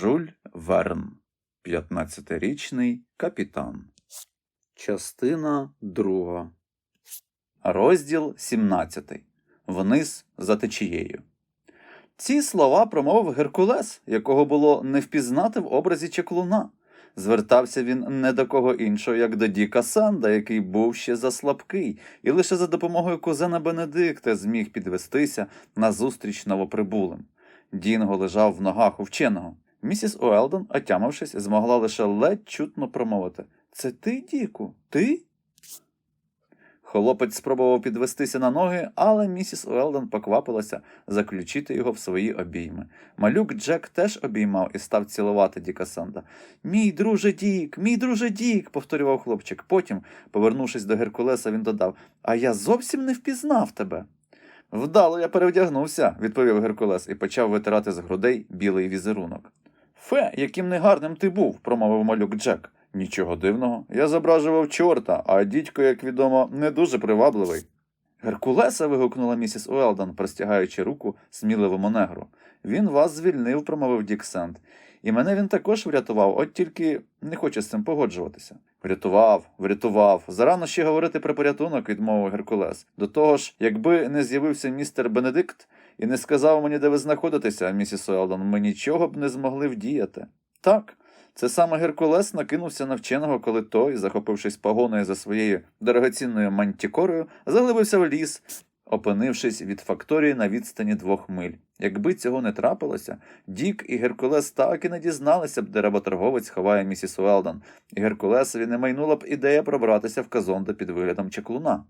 Жуль Верн, 15-річний капітан. Частина 2. Розділ 17. Вниз за течією. Ці слова промовив Геркулес, якого було не впізнати в образі чеклуна. Звертався він не до кого іншого, як до Діка Санда, який був ще заслабкий, і лише за допомогою кузена Бенедикта зміг підвестися назустріч новоприбулим. Дінго лежав в ногах у вченого. Місіс Уелдон, отямившись, змогла лише ледь чутно промовити Це ти, Діку? Ти? Хлопець спробував підвестися на ноги, але місіс Уелдон поквапилася заключити його в свої обійми. Малюк Джек теж обіймав і став цілувати Діка Санда. Мій друже Дік, мій друже Дік, повторював хлопчик. Потім, повернувшись до Геркулеса, він додав А я зовсім не впізнав тебе. Вдало я перевдягнувся, відповів Геркулес і почав витирати з грудей білий візерунок. Фе, яким негарним ти був, промовив малюк Джек. Нічого дивного. Я зображував чорта, а дідько, як відомо, не дуже привабливий. Геркулеса. вигукнула місіс Уелдон, простягаючи руку сміливому негру. Він вас звільнив, промовив Дік Сент. І мене він також врятував, от тільки не хоче з цим погоджуватися. Врятував, врятував. Зарано ще говорити про порятунок, відмовив Геркулес. До того ж, якби не з'явився містер Бенедикт і не сказав мені, де ви знаходитеся, місіс Уелдон, ми нічого б не змогли вдіяти. Так. Це саме Геркулес накинувся на вченого, коли той, захопившись погоною за своєю дорогоцінною мантікорою, заглибився в ліс, опинившись від факторії на відстані двох миль. Якби цього не трапилося, Дік і Геркулес так і не дізналися б, де работорговець ховає місіс Уелдон, і Геркулесові не майнула б ідея пробратися в Казонда під виглядом чеклуна.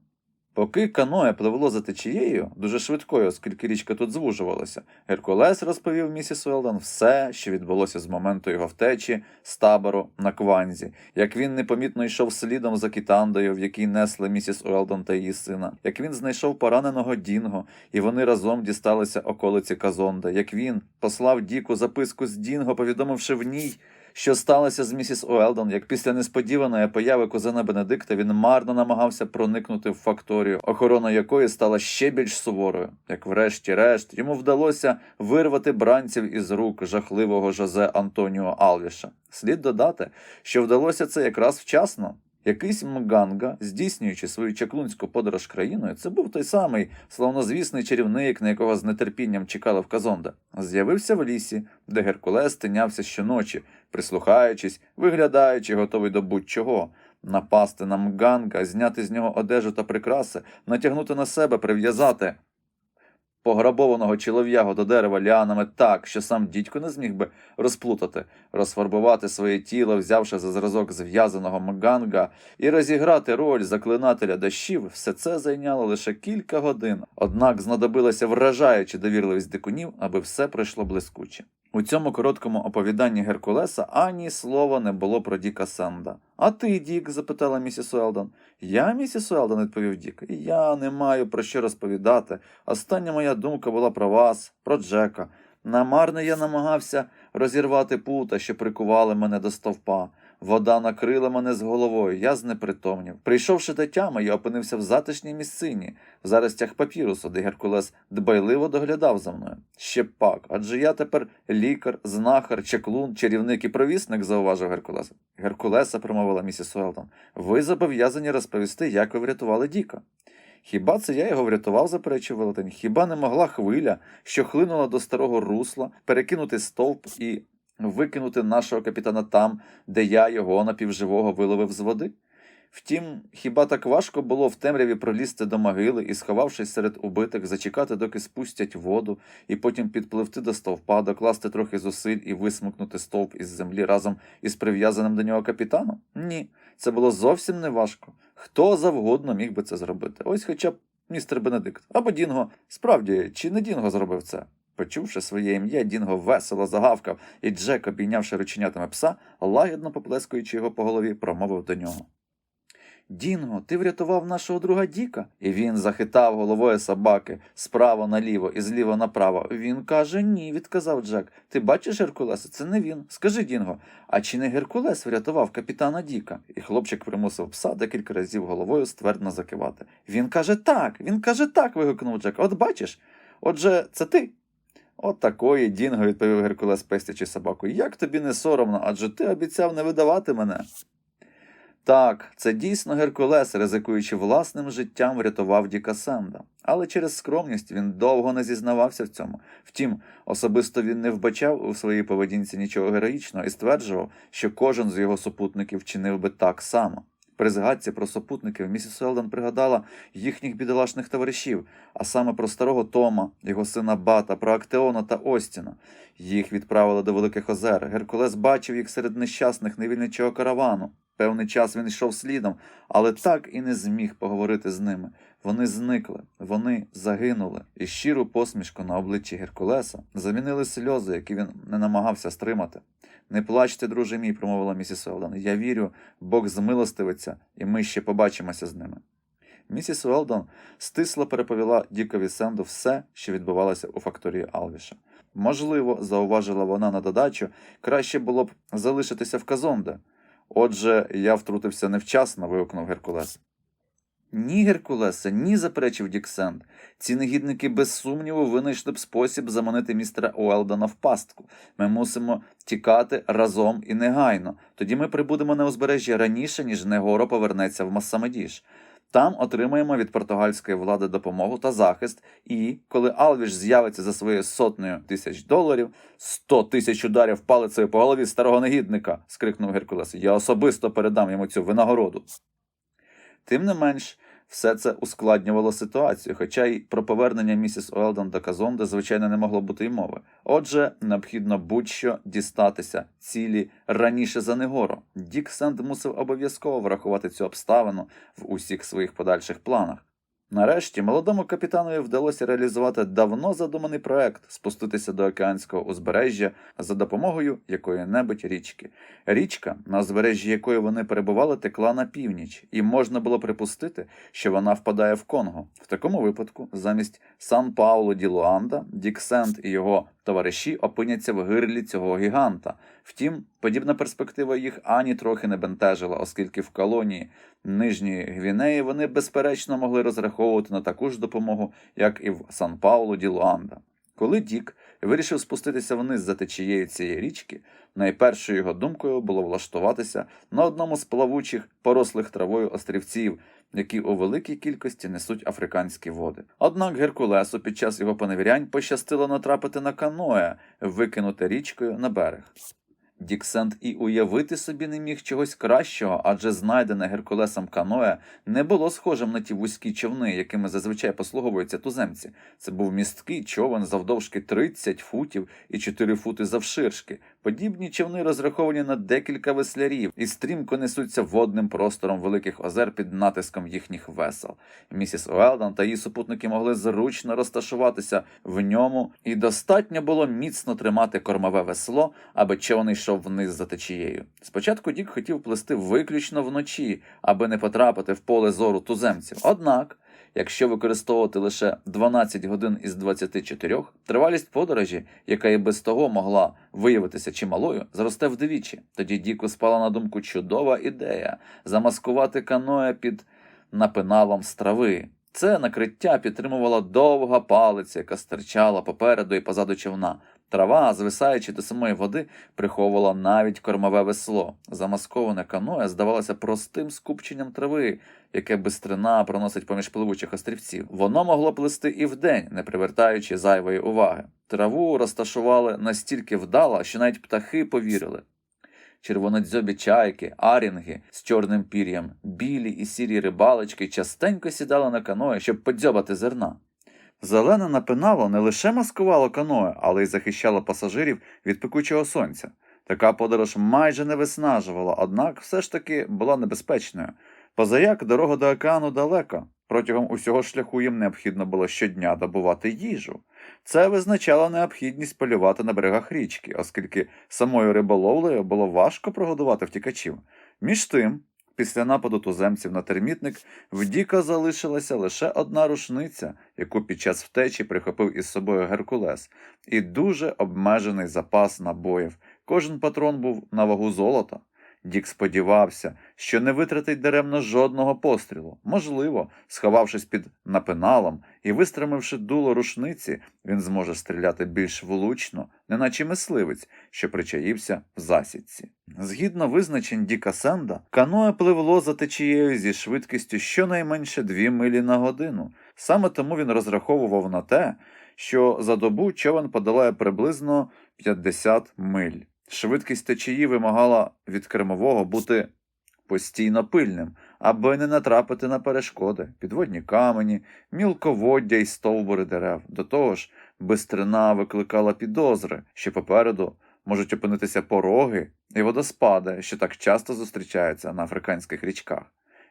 Поки каноє пливло за течією, дуже швидкою, оскільки річка тут звужувалася, Геркулес розповів місіс Уелдон все, що відбулося з моменту його втечі з табору на Кванзі, як він непомітно йшов слідом за кітандою, в якій несли місіс Уелдон та її сина, як він знайшов пораненого Дінго, і вони разом дісталися околиці Казонда, як він послав Діку записку з Дінго, повідомивши в ній. Що сталося з місіс Уелдон, як після несподіваної появи кузена Бенедикта він марно намагався проникнути в факторію, охорона якої стала ще більш суворою, як врешті-решт йому вдалося вирвати бранців із рук жахливого Жозе Антоніо Алвіша. Слід додати, що вдалося це якраз вчасно. Якийсь Мганга, здійснюючи свою чаклунську подорож країною, це був той самий славнозвісний чарівник, на якого з нетерпінням чекали в Казонда, з'явився в лісі, де Геркулес тинявся щоночі, прислухаючись, виглядаючи, готовий до будь-чого, напасти на Мганга, зняти з нього одежу та прикраси, натягнути на себе, прив'язати пограбованого чолов'ягу до дерева ліанами так, що сам дідько не зміг би розплутати, розфарбувати своє тіло, взявши за зразок зв'язаного Мганга, і розіграти роль заклинателя дощів, все це зайняло лише кілька годин, однак знадобилася вражаюча довірливість дикунів, аби все пройшло блискуче. У цьому короткому оповіданні Геркулеса ані слова не було про Діка Санда. А ти, Дік? запитала місіс Уелдон. Я, місіс Уелдон, відповів Дік. Я не маю про що розповідати. Остання моя думка була про вас, про Джека. Намарно я намагався розірвати пута, що прикували мене до стовпа. Вода накрила мене з головою, я знепритомнів. Прийшовши до тями, я опинився в затишній місцині, в заростях папірусу, де Геркулес дбайливо доглядав за мною. Ще пак, адже я тепер лікар, знахар, чеклун, чарівник і провісник, зауважив Геркулес. Геркулеса, промовила місіс Уелтон, ви зобов'язані розповісти, як ви врятували Діка. Хіба це я його врятував, заперечив велетень? Хіба не могла хвиля, що хлинула до старого русла, перекинути стовп і викинути нашого капітана там, де я його напівживого виловив з води? Втім, хіба так важко було в темряві пролізти до могили і, сховавшись серед убитих, зачекати, доки спустять воду, і потім підпливти до стовпа, докласти трохи зусиль і висмикнути стовп із землі разом із прив'язаним до нього капітаном? Ні, це було зовсім не важко. Хто завгодно міг би це зробити. Ось хоча б містер Бенедикт або Дінго. Справді, чи не Дінго зробив це? Почувши своє ім'я, Дінго весело загавкав, і Джек, обійнявши рученятами пса, лагідно поплескуючи його по голові, промовив до нього. Дінго, ти врятував нашого друга Діка? І він захитав головою собаки справа наліво і зліва направо. Він каже ні, відказав Джек. Ти бачиш Геркулеса? Це не він. Скажи, Дінго, а чи не Геркулес врятував капітана Діка? І хлопчик примусив пса декілька разів головою ствердно закивати. Він каже так, він каже так. вигукнув Джек. От бачиш? Отже, це ти. От такої, Дінго, відповів Геркулес, пестячи собаку. Як тобі не соромно, адже ти обіцяв не видавати мене. Так, це дійсно Геркулес, ризикуючи власним життям, врятував Діка Сенда. Але через скромність він довго не зізнавався в цьому. Втім, особисто він не вбачав у своїй поведінці нічого героїчного і стверджував, що кожен з його супутників чинив би так само. При згадці про супутників місіс Уелдон пригадала їхніх бідолашних товаришів, а саме про старого Тома, його сина Бата, про Актеона та Остіна. Їх відправили до Великих Озер. Геркулес бачив їх серед нещасних невільничого каравану. Певний час він йшов слідом, але так і не зміг поговорити з ними. Вони зникли, вони загинули, і щиру посмішку на обличчі Геркулеса замінили сльози, які він не намагався стримати. Не плачте, друже мій, промовила місіс Уелдон. Я вірю, Бог змилостивиться, і ми ще побачимося з ними. Місіс Уелдон стисло переповіла Дікові Сенду все, що відбувалося у факторії Алвіша. Можливо, зауважила вона на додачу, краще було б залишитися в Казонде. Отже, я втрутився невчасно, вигукнув Геркулес. Ні, Геркулесе, ні, заперечив Діксенд. Ці негідники без сумніву винайшли б спосіб заманити містера Уелдона в пастку. Ми мусимо тікати разом і негайно. Тоді ми прибудемо на узбережжя раніше, ніж Негоро повернеться в Массамедіш. Там отримаємо від португальської влади допомогу та захист, і коли Алвіш з'явиться за своєю сотнею тисяч доларів, сто тисяч ударів палицею по голові старого негідника, скрикнув Геркулес. Я особисто передам йому цю винагороду. Тим не менш, все це ускладнювало ситуацію, хоча й про повернення місіс Уелдон до Казонди, звичайно, не могло бути й мови. Отже, необхідно будь-що дістатися цілі раніше за Негоро. Дік Сенд мусив обов'язково врахувати цю обставину в усіх своїх подальших планах. Нарешті молодому капітанові вдалося реалізувати давно задуманий проект спуститися до океанського узбережжя за допомогою якої-небудь річки. Річка, на узбережжі якої вони перебували, текла на північ, і можна було припустити, що вона впадає в Конго. В такому випадку, замість Сан Пауло ді Луанда, Дік Сент і його товариші опиняться в гирлі цього гіганта. Втім, подібна перспектива їх ані трохи не бентежила, оскільки в колонії Нижньої Гвінеї вони безперечно могли розраховувати на таку ж допомогу, як і в Сан Паулу ді Луанда. Коли Дік вирішив спуститися вниз за течією цієї річки, найпершою його думкою було влаштуватися на одному з плавучих, порослих травою острівців, які у великій кількості несуть африканські води. Однак Геркулесу під час його поневірянь пощастило натрапити на каноe, викинуте річкою на берег. Діксент і уявити собі не міг чогось кращого, адже знайдене Геркулесом каноe не було схожим на ті вузькі човни, якими зазвичай послуговуються туземці. Це був місткий човен завдовжки 30 футів і 4 фути завширшки. Подібні човни розраховані на декілька веслярів і стрімко несуться водним простором великих озер під натиском їхніх весел. Місіс Уелдон та її супутники могли зручно розташуватися в ньому, і достатньо було міцно тримати кормове весло, аби човен йшов вниз за течією. Спочатку Дік хотів плисти виключно вночі, аби не потрапити в поле зору туземців. Однак. Якщо використовувати лише 12 годин із 24, тривалість подорожі, яка і без того могла виявитися чималою, зросте вдвічі. Тоді Діку спала на думку чудова ідея замаскувати каноe під напиналом з трави. Це накриття підтримувала довга палиця, яка стирчала попереду і позаду човна. Трава, звисаючи до самої води, приховувала навіть кормове весло. Замасковане каноe здавалося простим скупченням трави, яке бистрина проносить поміж пливучих острівців. Воно могло плисти і вдень, не привертаючи зайвої уваги. Траву розташували настільки вдало, що навіть птахи повірили. Червонодзьобі чайки, арінги з чорним пір'ям, білі і сірі рибалочки частенько сідали на каное, щоб подзьобати зерна. Зелене напинало не лише маскувало каное, але й захищало пасажирів від пекучого сонця. Така подорож майже не виснажувала, однак все ж таки була небезпечною. Позаяк дорога до океану далеко. Протягом усього шляху їм необхідно було щодня добувати їжу. Це визначало необхідність полювати на берегах річки, оскільки самою риболовлею було важко прогодувати втікачів. Між тим, після нападу туземців на термітник, в Діка залишилася лише одна рушниця, яку під час втечі прихопив із собою Геркулес, і дуже обмежений запас набоїв. Кожен патрон був на вагу золота. Дік сподівався, що не витратить даремно жодного пострілу. Можливо, сховавшись під напиналом і вистромивши дуло рушниці, він зможе стріляти більш влучно, неначе мисливець, що причаївся в засідці. Згідно визначень Діка Сенда, каноe пливло за течією зі швидкістю щонайменше 2 милі на годину. Саме тому він розраховував на те, що за добу човен подолає приблизно 50 миль. Швидкість течії вимагала від кермового бути постійно пильним, аби не натрапити на перешкоди, підводні камені, мілководдя й стовбури дерев. До того ж, бистрина викликала підозри, що попереду можуть опинитися пороги і водоспади, що так часто зустрічаються на африканських річках.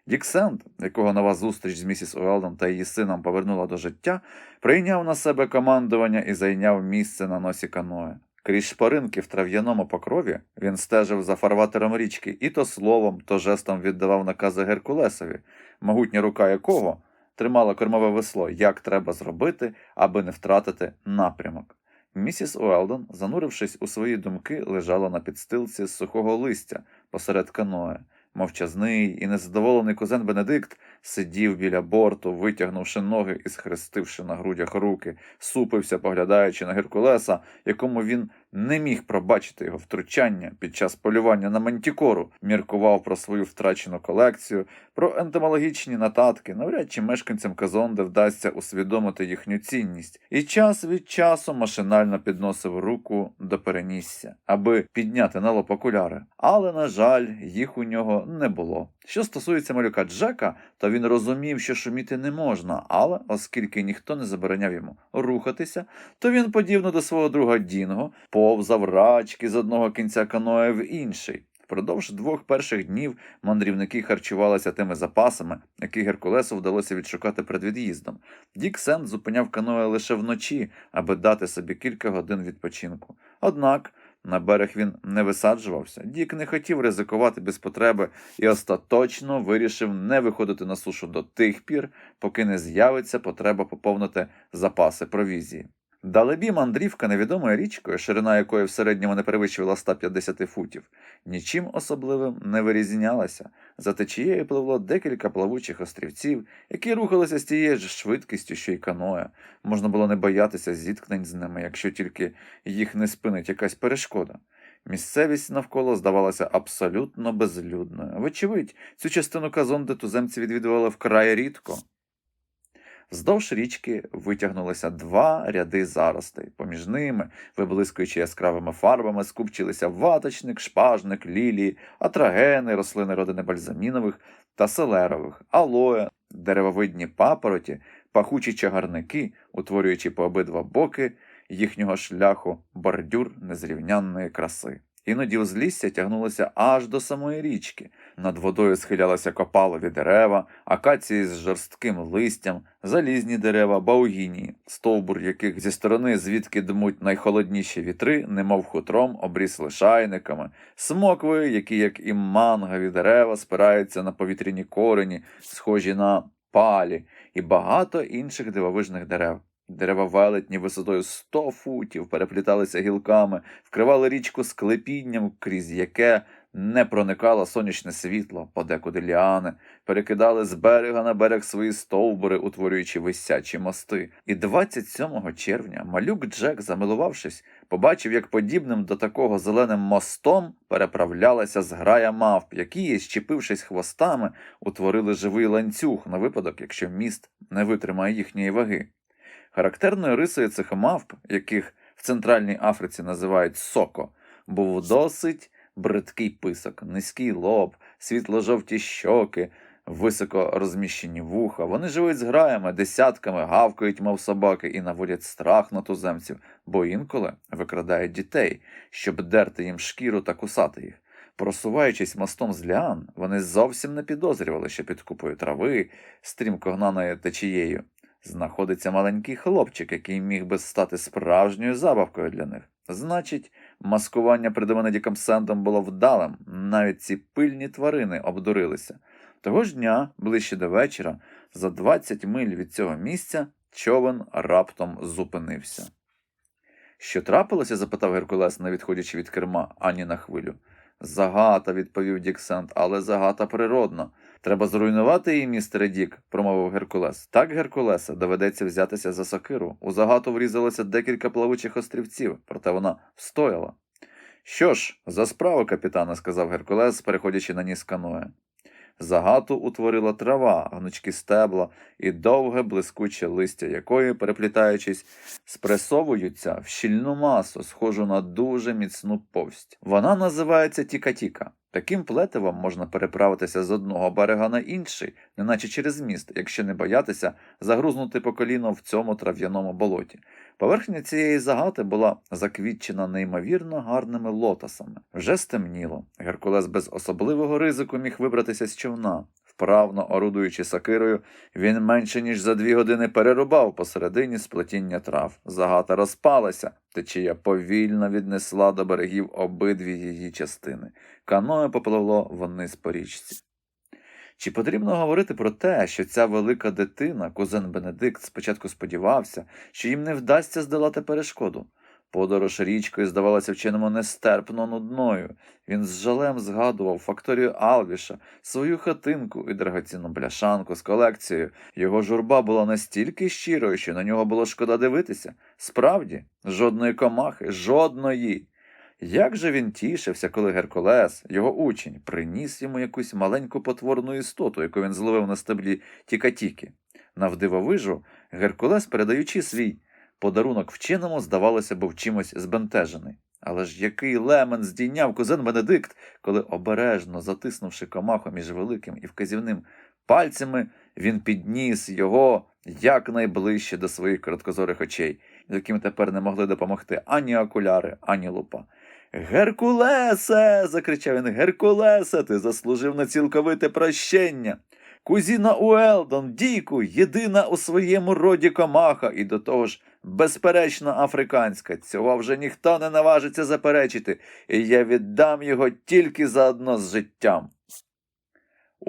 Дік Сенд, якого нова зустріч з місіс Уелдон та її сином повернула до життя, прийняв на себе командування і зайняв місце на носі каное. Крізь шпаринки в трав'яному покрові він стежив за фарватером річки і то словом, то жестом віддавав накази Геркулесові, могутня рука якого тримала кормове весло, як треба зробити, аби не втратити напрямок. Місіс Уелдон, занурившись у свої думки, лежала на підстилці з сухого листя посеред каное. Мовчазний і незадоволений кузен Бенедикт сидів біля борту, витягнувши ноги і схрестивши на грудях руки, супився, поглядаючи на Геркулеса, якому він не міг пробачити його втручання під час полювання на мантікору, міркував про свою втрачену колекцію, про ентомологічні нотатки, навряд чи мешканцям Казонде вдасться усвідомити їхню цінність, і час від часу машинально підносив руку до перенісся, аби підняти на лоб окуляри. Але, на жаль, їх у нього не було. Що стосується малюка Джека, то він розумів, що шуміти не можна, але оскільки ніхто не забороняв йому рухатися, то він, подібно до свого друга Дінго, повзав рачки з одного кінця каноє в інший. Впродовж двох перших днів мандрівники харчувалися тими запасами, які Геркулесу вдалося відшукати перед від'їздом. Дік Сенд зупиняв каноє лише вночі, аби дати собі кілька годин відпочинку. Однак на берег він не висаджувався. Дік не хотів ризикувати без потреби і остаточно вирішив не виходити на сушу до тих пір, поки не з'явиться потреба поповнити запаси провізії. Далебі мандрівка невідомою річкою, ширина якої в середньому не перевищувала 150 футів, нічим особливим не вирізнялася. За течією пливло декілька плавучих острівців, які рухалися з тією ж швидкістю, що й каноє. Можна було не боятися зіткнень з ними, якщо тільки їх не спинить якась перешкода. Місцевість навколо здавалася абсолютно безлюдною. Вочевидь, цю частину Казонди туземці відвідували вкрай рідко. Вздовж річки витягнулися два ряди заростей. Поміж ними, виблискуючи яскравими фарбами, скупчилися ваточник, шпажник, лілії, атрагени, рослини родини бальзамінових та селерових, алоє, деревовидні папороті, пахучі чагарники, утворюючи по обидва боки їхнього шляху бордюр незрівнянної краси. Іноді узлісся тягнулося аж до самої річки. Над водою схилялися копалові дерева, акації з жорстким листям, залізні дерева, баугінії, стовбур яких зі сторони, звідки дмуть найхолодніші вітри, немов хутром обріс лишайниками, смокви, які, як і мангові дерева, спираються на повітряні корені, схожі на палі, і багато інших дивовижних дерев. Дерева велетні висотою 100 футів перепліталися гілками, вкривали річку склепінням, крізь яке не проникало сонячне світло, подекуди ліани, перекидали з берега на берег свої стовбури, утворюючи висячі мости. І 27 червня малюк Джек, замилувавшись, побачив, як подібним до такого зеленим мостом переправлялася зграя мавп, які, щепившись хвостами, утворили живий ланцюг на випадок, якщо міст не витримає їхньої ваги. Характерною рисою цих мавп, яких в Центральній Африці називають соко, був досить бридкий писок, низький лоб, світло-жовті щоки, високо розміщені вуха. Вони живуть з граями, десятками, гавкають, мов собаки, і наводять страх на туземців, бо інколи викрадають дітей, щоб дерти їм шкіру та кусати їх. Просуваючись мостом з ліан, вони зовсім не підозрювали, що під купою трави, стрімко гнаною течією, знаходиться маленький хлопчик, який міг би стати справжньою забавкою для них. Значить, маскування придумане Діком Сендом було вдалим, навіть ці пильні тварини обдурилися. Того ж дня, ближче до вечора, за 20 миль від цього місця, човен раптом зупинився. Що трапилося? запитав Геркулес, не відходячи від керма ані на хвилю. Загата, відповів Дік Сент, але загата природна. Треба зруйнувати її, містере Дік, промовив Геркулес. Так, Геркулесе, доведеться взятися за сокиру. У загату врізалося декілька плавучих острівців, проте вона встояла. Що ж, за справу, капітане, сказав Геркулес, переходячи на ніс каноe. Загату утворила трава, гнучкі стебла і довге блискуче листя якої, переплітаючись, спресовуються в щільну масу, схожу на дуже міцну повсть. Вона називається Тіка-Тіка. Таким плетивом можна переправитися з одного берега на інший, неначе через міст, якщо не боятися загрузнути по коліно в цьому трав'яному болоті. Поверхня цієї загати була заквітчена неймовірно гарними лотосами. Вже стемніло. Геркулес без особливого ризику міг вибратися з човна. Вправно орудуючи сокирою, він менше ніж за дві години перерубав посередині сплетіння трав. Загата розпалася, течія повільно віднесла до берегів обидві її частини. Каное попливло вниз по річці. Чи потрібно говорити про те, що ця велика дитина, кузен Бенедикт, спочатку сподівався, що їм не вдасться здолати перешкоду? Подорож річкою здавалася вченому нестерпно нудною. Він з жалем згадував факторію Алвіша, свою хатинку і драгоцінну бляшанку з колекцією. Його журба була настільки щирою, що на нього було шкода дивитися. Справді, жодної комахи, жодної. Як же він тішився, коли Геркулес, його учень, приніс йому якусь маленьку потворну істоту, яку він зловив на стеблі Тікатіки. Навдивовижу, Геркулес, передаючи свій подарунок вченому, здавалося, був чимось збентежений. Але ж який лемен здійняв кузен Бенедикт, коли, обережно затиснувши комаху між великим і вказівним пальцями, він підніс його якнайближче до своїх короткозорих очей, яким тепер не могли допомогти ані окуляри, ані лупа. Геркулесе. закричав він. Геркулесе, ти заслужив на цілковите прощення. Кузіна Уелдон, Дійку, єдина у своєму роді комаха, і до того ж безперечно африканська. Цього вже ніхто не наважиться заперечити, і я віддам його тільки заодно з життям.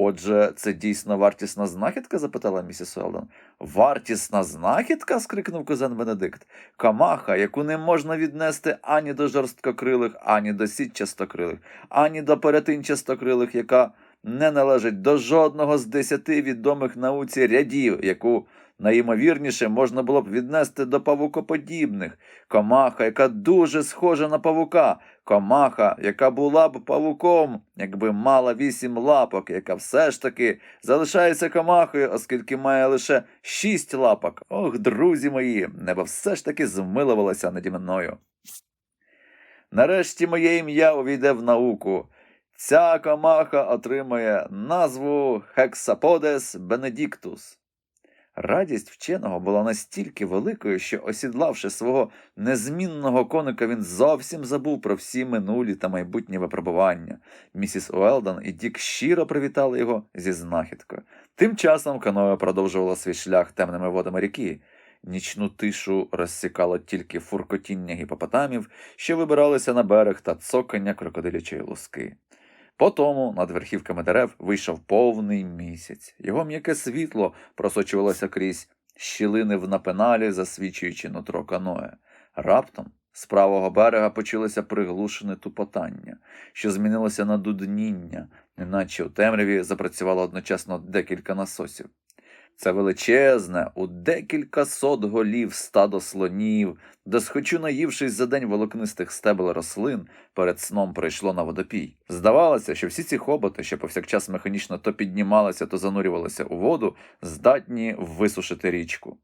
Отже, це дійсно вартісна знахідка? запитала місіс Уелдон. Вартісна знахідка? скрикнув кузен Бенедикт. Камаха, яку не можна віднести ані до жорсткокрилих, ані до сітчастокрилих, ані до перетинчастокрилих, яка не належить до жодного з десяти відомих науці рядів, яку найімовірніше можна було б віднести до павукоподібних, комаха, яка дуже схожа на павука, комаха, яка була б павуком, якби мала вісім лапок, яка все ж таки залишається комахою, оскільки має лише шість лапок. Ох, друзі мої, небо все ж таки змилувалося наді мною. Нарешті моє ім'я увійде в науку. Ця комаха отримує назву Hexapodes benedictus. Радість вченого була настільки великою, що, осідлавши свого незмінного коника, він зовсім забув про всі минулі та майбутні випробування. Місіс Уелдон і Дік щиро привітали його зі знахідкою. Тим часом каноe продовжувало свій шлях темними водами ріки. Нічну тишу розсікало тільки фуркотіння гіпопотамів, що вибиралися на берег та цокання крокодилячої луски. Потому над верхівками дерев вийшов повний місяць. Його м'яке світло просочувалося крізь щілини в напеналі, засвічуючи нутро каное. Раптом з правого берега почулося приглушене тупотання, що змінилося на дудніння, неначе у темряві запрацювало одночасно декілька насосів. Це величезне, у декілька сот голів стадо слонів, де, схочу наївшись за день волокнистих стебел рослин, перед сном прийшло на водопій. Здавалося, що всі ці хоботи, що повсякчас механічно то піднімалися, то занурювалися у воду, здатні висушити річку.